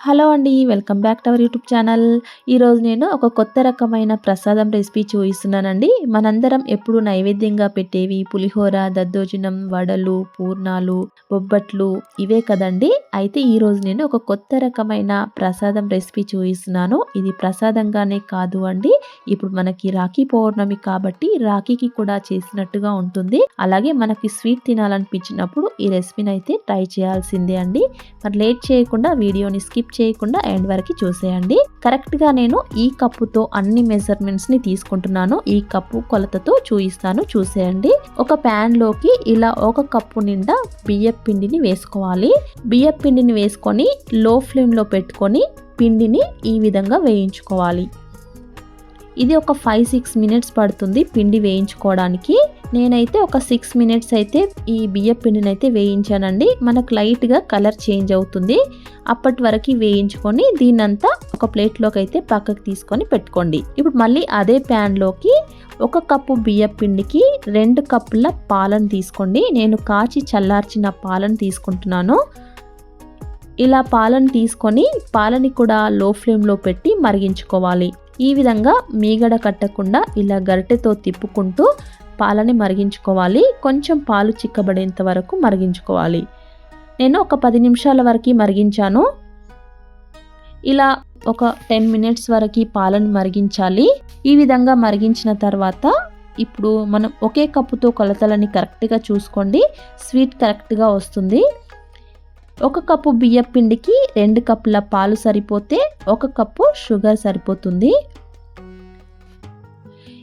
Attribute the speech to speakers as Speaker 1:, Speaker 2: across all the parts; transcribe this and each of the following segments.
Speaker 1: Hello అండి welcome back to our YouTube channel. ఈరోజు నేను ఒక కొత్త రకమైన ప్రసాదం రెసిపీ చూపిస్తున్నానండి మనందరం ఎప్పుడు నైవేద్యంగా పెట్టేవి పులిహోర దద్దోజనం వడలు పూర్ణాలు బొబ్బట్లు ఇవే కదండి. అయితే ఈరోజు నేను ఒక కొత్త రకమైన ప్రసాదం రెసిపీ చూపిస్తున్నాను ఇది ప్రసాదంగానే కాదు అండి. ఇప్పుడు మనకి రాఖీ పౌర్ణమి కాబట్టి రాఖీకి కూడా చేసినట్టుగా ఉంటుంది. అలాగే మనకి స్వీట్ తినాలనిపించినప్పుడు ఈ రెసిపీని అయితే ట్రై చేయాల్సిందే అండి. మరి లేట్ చేయకుండా వీడియోని స్కిప్ చేయకుండా ఎండ్ వరకు చూసేయండి. కరెక్ట్గా నేను ఈ కప్పుతో అన్ని మెజర్మెంట్స్ని తీసుకుంటున్నాను. ఈ కప్పు కొలతతో చూయిస్తాను. చూసేయండి. ఒక ప్యాన్లోకి ఇలా ఒక కప్పు నిండా బియ్యపు పిండిని వేసుకోవాలి. బియ్యం పిండిని వేసుకొని లో ఫ్లేమ్లో పెట్టుకొని పిండిని ఈ విధంగా వేయించుకోవాలి. ఇది ఒక ఫైవ్ సిక్స్ మినిట్స్ పడుతుంది పిండి వేయించుకోవడానికి. నేనైతే ఒక సిక్స్ మినిట్స్ అయితే ఈ బియ్య పిండిని అయితే వేయించానండి. మనకు లైట్గా కలర్ చేంజ్ అవుతుంది. అప్పటి వరకు వేయించుకొని దీన్నంతా ఒక ప్లేట్లోకి అయితే పక్కకు తీసుకొని పెట్టుకోండి. ఇప్పుడు మళ్ళీ అదే ప్యాన్లోకి ఒక కప్పు బియ్య పిండికి రెండు కప్పుల పాలను తీసుకోండి. నేను కాచి చల్లార్చిన పాలను తీసుకుంటున్నాను. ఇలా పాలను తీసుకొని పాలని కూడా లో ఫ్లేమ్లో పెట్టి మరిగించుకోవాలి. ఈ విధంగా మీగడ కట్టకుండా ఇలా గరిటెతో తిప్పుకుంటూ పాలని మరిగించుకోవాలి. కొంచెం పాలు చిక్కబడేంత వరకు మరిగించుకోవాలి. నేను ఒక పది నిమిషాల వరకు మరిగించాను. ఇలా ఒక టెన్ మినిట్స్ వరకు పాలను మరిగించాలి. ఈ విధంగా మరిగించిన తర్వాత ఇప్పుడు మనం ఒకే కప్పుతో కొలతలని కరెక్ట్గా చూసుకోండి. స్వీట్ కరెక్ట్గా వస్తుంది. ఒక కప్పు బియ్య పిండికి రెండు కప్పుల పాలు సరిపోతే ఒక కప్పు షుగర్ సరిపోతుంది.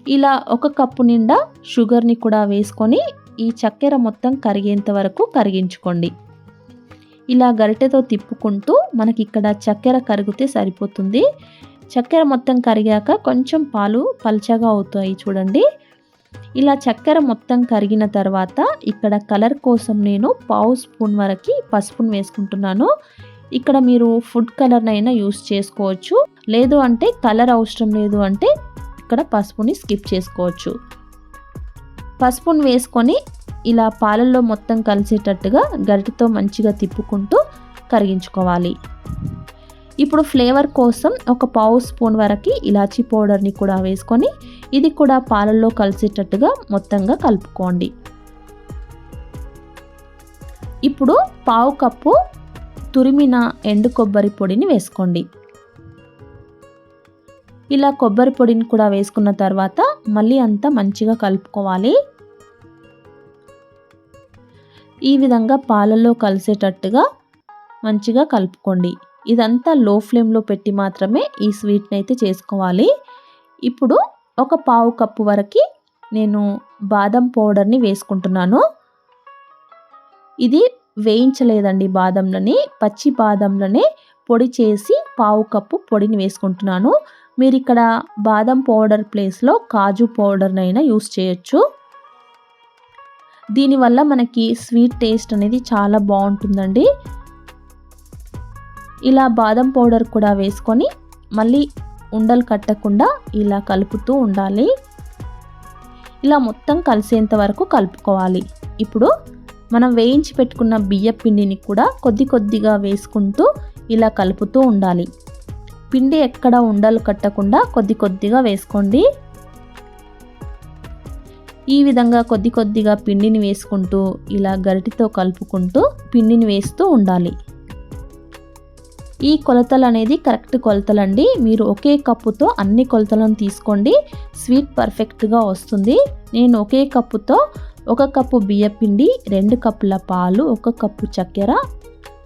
Speaker 1: ఇలా ఒక కప్పు నిండా షుగర్ని కూడా వేసుకొని ఈ చక్కెర మొత్తం కరిగేంత వరకు కరిగించుకోండి. ఇలా గరిటెతో తిప్పుకుంటూ మనకి ఇక్కడ చక్కెర కరిగితే సరిపోతుంది. చక్కెర మొత్తం కరిగాక కొంచెం పాలు పల్చగా అవుతాయి చూడండి. ఇలా చక్కెర మొత్తం కరిగిన తర్వాత ఇక్కడ కలర్ కోసం నేను పావు స్పూన్ వరకు పసుపును వేసుకుంటున్నాను. ఇక్కడ మీరు ఫుడ్ కలర్నైనా యూస్ చేసుకోవచ్చు. లేదు అంటే కలర్ అవసరం లేదు అంటే ఇక్కడ పసుపుని స్కిప్ చేసుకోవచ్చు. పసుపును వేసుకొని ఇలా పాలల్లో మొత్తం కలిసేటట్టుగా గరిటతో మంచిగా తిప్పుకుంటూ కరిగించుకోవాలి. ఇప్పుడు ఫ్లేవర్ కోసం ఒక పావు స్పూన్ వరకు ఇలాచీ పౌడర్ని కూడా వేసుకొని ఇది కూడా పాలల్లో కలిసేటట్టుగా మొత్తంగా కలుపుకోండి. ఇప్పుడు పావు కప్పు తురిమిన ఎండు కొబ్బరి పొడిని వేసుకోండి. ఇలా కొబ్బరి పొడిని కూడా వేసుకున్న తర్వాత మళ్ళీ అంతా మంచిగా కలుపుకోవాలి. ఈ విధంగా పాలల్లో కలిసేటట్టుగా మంచిగా కలుపుకోండి. ఇదంతా లో ఫ్లేమ్లో పెట్టి మాత్రమే ఈ స్వీట్ని అయితే చేసుకోవాలి. ఇప్పుడు ఒక పావు కప్పు వరకు నేను బాదం పౌడర్ని వేసుకుంటున్నాను. ఇది వేయించలేదండి బాదంలని పచ్చి బాదంలనే పొడి చేసి పావు కప్పు పొడిని వేసుకుంటున్నాను. మీరు ఇక్కడ బాదం పౌడర్ ప్లేస్లో కాజు పౌడర్నైనా యూస్ చేయొచ్చు. దీనివల్ల మనకి స్వీట్ టేస్ట్ అనేది చాలా బాగుంటుందండి. ఇలా బాదం పౌడర్ కూడా వేసుకొని మళ్ళీ ఉండలు కట్టకుండా ఇలా కలుపుతూ ఉండాలి. ఇలా మొత్తం కలిసేంత వరకు కలుపుకోవాలి. ఇప్పుడు మనం వేయించి పెట్టుకున్న బియ్య పిండిని కూడా కొద్ది కొద్దిగా వేసుకుంటూ ఇలా కలుపుతూ ఉండాలి. పిండి ఎక్కడ ఉండలు కట్టకుండా కొద్ది కొద్దిగా వేసుకోండి. ఈ విధంగా కొద్ది కొద్దిగా పిండిని వేసుకుంటూ ఇలా గరిటితో కలుపుకుంటూ పిండిని వేస్తూ ఉండాలి. ఈ కొలతలు అనేది కరెక్ట్ కొలతలండి. మీరు ఒకే కప్పుతో అన్ని కొలతలను తీసుకోండి. స్వీట్ పర్ఫెక్ట్గా వస్తుంది. నేను ఒకే కప్పుతో ఒక కప్పు బియ్య పిండి రెండు కప్పుల పాలు ఒక కప్పు చక్కెర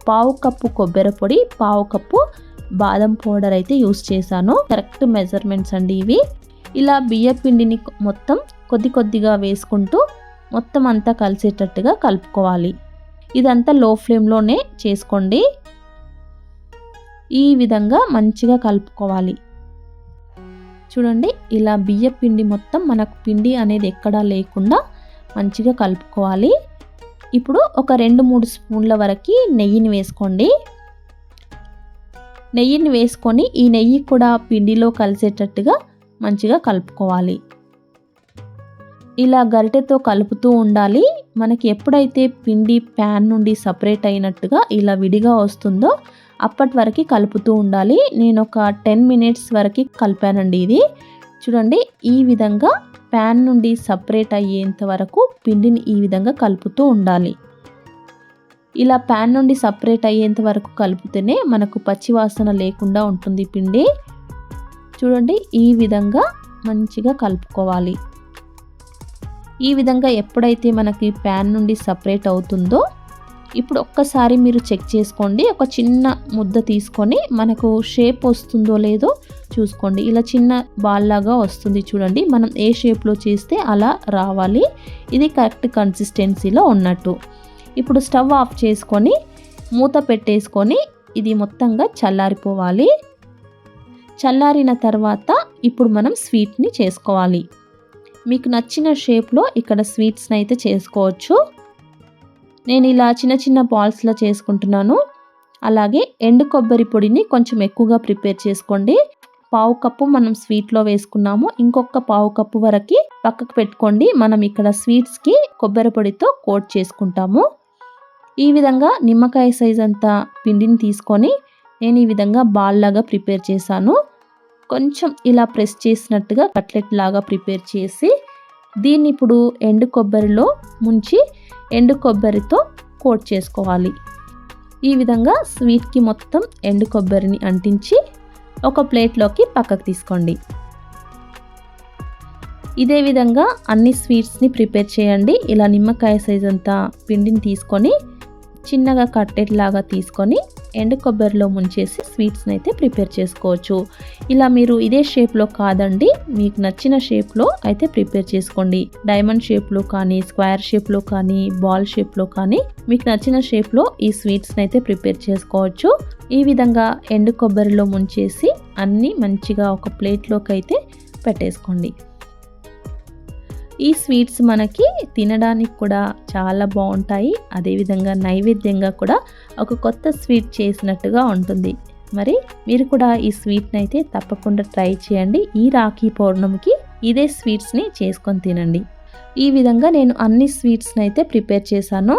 Speaker 1: పావు కప్పు కొబ్బరి పొడి పావు కప్పు బాదం పౌడర్ అయితే యూస్ చేశాను. కరెక్ట్ మెజర్మెంట్స్ అండి ఇవి. ఇలా బియ్య పిండిని మొత్తం కొద్ది కొద్దిగా వేసుకుంటూ మొత్తం అంతా కలిసేటట్టుగా కలుపుకోవాలి. ఇదంతా లో ఫ్లేమ్లోనే చేసుకోండి. ఈ విధంగా మంచిగా కలుపుకోవాలి. చూడండి ఇలా బియ్య పిండి మొత్తం మనకు పిండి అనేది ఎక్కడా లేకుండా మంచిగా కలుపుకోవాలి. ఇప్పుడు ఒక రెండు మూడు స్పూన్ల వరకు నెయ్యిని వేసుకోండి. నెయ్యిని వేసుకొని ఈ నెయ్యి కూడా పిండిలో కలిసేటట్టుగా మంచిగా కలుపుకోవాలి. ఇలా గరిటెతో కలుపుతూ ఉండాలి. మనకి ఎప్పుడైతే పిండి ప్యాన్ నుండి సపరేట్ అయినట్టుగా ఇలా విడిగా వస్తుందో అప్పటి వరకు కలుపుతూ ఉండాలి. నేను ఒక టెన్ మినిట్స్ వరకు కలిపానండి ఇది. చూడండి ఈ విధంగా ప్యాన్ నుండి సపరేట్ అయ్యేంత వరకు పిండిని ఈ విధంగా కలుపుతూ ఉండాలి. ఇలా ప్యాన్ నుండి సపరేట్ అయ్యేంత వరకు కలిపితేనే మనకు పచ్చివాసన లేకుండా ఉంటుంది పిండి. చూడండి ఈ విధంగా మంచిగా కలుపుకోవాలి. ఈ విధంగా ఎప్పుడైతే మనకి ప్యాన్ నుండి సపరేట్ అవుతుందో ఇప్పుడు ఒక్కసారి మీరు చెక్ చేసుకోండి. ఒక చిన్న ముద్ద తీసుకొని మనకు షేప్ వస్తుందో లేదో చూసుకోండి. ఇలా చిన్న బాల్ లాగా వస్తుంది చూడండి. మనం ఏ షేప్లో చేస్తే అలా రావాలి. ఇది కరెక్ట్ కన్సిస్టెన్సీలో ఉన్నట్టు. ఇప్పుడు స్టవ్ ఆఫ్ చేసుకొని మూత పెట్టేసుకొని ఇది మొత్తంగా చల్లారిపోవాలి. చల్లారిన తర్వాత ఇప్పుడు మనం స్వీట్ని చేసుకోవాలి. మీకు నచ్చిన షేప్లో ఇక్కడ స్వీట్స్ని అయితే చేసుకోవచ్చు. నేను ఇలా చిన్న చిన్న బాల్స్లో చేసుకుంటున్నాను. అలాగే ఎండు కొబ్బరి పొడిని కొంచెం ఎక్కువగా ప్రిపేర్ చేసుకోండి. పావు కప్పు మనం స్వీట్లో వేసుకున్నాము. ఇంకొక పావు కప్పు వరకు పక్కకు పెట్టుకోండి. మనం ఇక్కడ స్వీట్స్కి కొబ్బరి పొడితో కోట్ చేసుకుంటాము. ఈ విధంగా నిమ్మకాయ సైజ్ అంతా పిండిని తీసుకొని నేను ఈ విధంగా బాల్ లాగా ప్రిపేర్ చేశాను. కొంచెం ఇలా ప్రెస్ చేసినట్టుగా కట్లెట్ లాగా ప్రిపేర్ చేసి దీన్ని ఇప్పుడు ఎండు కొబ్బరిలో ముంచి ఎండు కొబ్బరితో కోట్ చేసుకోవాలి. ఈ విధంగా స్వీట్కి మొత్తం ఎండు కొబ్బరిని అంటించి ఒక ప్లేట్లోకి పక్కకు తీసుకోండి. ఇదే విధంగా అన్ని స్వీట్స్ని ప్రిపేర్ చేయండి. ఇలా నిమ్మకాయ సైజ్ అంతా పిండిని తీసుకొని చిన్నగా కట్టెట్ లాగా తీసుకొని ఎండు కొబ్బరిలో ముంచేసి స్వీట్స్ని అయితే ప్రిపేర్ చేసుకోవచ్చు. ఇలా మీరు ఇదే షేప్లో కాదండి మీకు నచ్చిన షేప్లో అయితే ప్రిపేర్ చేసుకోండి. డైమండ్ షేప్లో కానీ స్క్వేర్ షేప్లో కానీ బాల్ షేప్లో కానీ మీకు నచ్చిన షేప్లో ఈ స్వీట్స్ని అయితే ప్రిపేర్ చేసుకోవచ్చు. ఈ విధంగా ఎండు కొబ్బరిలో ముంచేసి అన్నీ మంచిగా ఒక ప్లేట్లోకి అయితే పెట్టేసుకోండి. ఈ స్వీట్స్ మనకి తినడానికి కూడా చాలా బాగుంటాయి. అదేవిధంగా నైవేద్యంగా కూడా ఒక కొత్త స్వీట్ చేసినట్టుగా ఉంటుంది. మరి మీరు కూడా ఈ స్వీట్ని అయితే తప్పకుండా ట్రై చేయండి. ఈ రాఖీ పౌర్ణమికి ఇదే స్వీట్స్ని చేసుకొని తినండి. ఈ విధంగా నేను అన్ని స్వీట్స్ని అయితే ప్రిపేర్ చేశాను.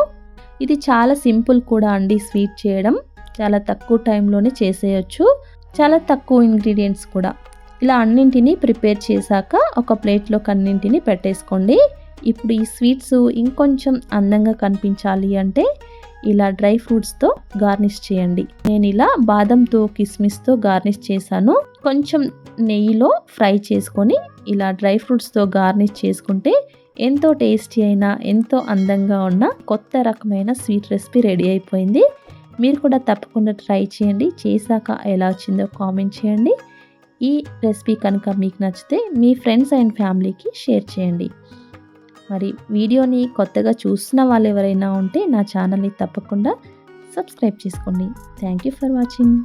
Speaker 1: ఇది చాలా సింపుల్ కూడా అండి స్వీట్ చేయడం. చాలా తక్కువ టైంలోనే చేసేయచ్చు. చాలా తక్కువ ఇంగ్రీడియంట్స్ కూడా. ఇలా అన్నింటినీ ప్రిపేర్ చేశాక ఒక ప్లేట్లోకి అన్నింటినీ పెట్టేసుకోండి. ఇప్పుడు ఈ స్వీట్స్ ఇంకొంచెం అందంగా కనిపించాలి అంటే ఇలా డ్రై ఫ్రూట్స్తో గార్నిష్ చేయండి. నేను ఇలా బాదంతో కిస్మిస్తో గార్నిష్ చేశాను. కొంచెం నెయ్యిలో ఫ్రై చేసుకొని ఇలా డ్రై ఫ్రూట్స్తో గార్నిష్ చేసుకుంటే ఎంతో టేస్టీ అయినా ఎంతో అందంగా ఉన్న కొత్త రకమైన స్వీట్ రెసిపీ రెడీ అయిపోయింది. మీరు కూడా తప్పకుండా ట్రై చేయండి. చేశాక ఎలా వచ్చిందో కామెంట్ చేయండి. ఈ రెసిపీ కనుక మీకు నచ్చితే మీ ఫ్రెండ్స్ అండ్ ఫ్యామిలీకి షేర్ చేయండి. మరి వీడియోని కొత్తగా చూస్తున్న వాళ్ళు ఎవరైనా ఉంటే నా ఛానల్ని తప్పకుండా సబ్స్క్రైబ్ చేసుకోండి. Thank you for watching.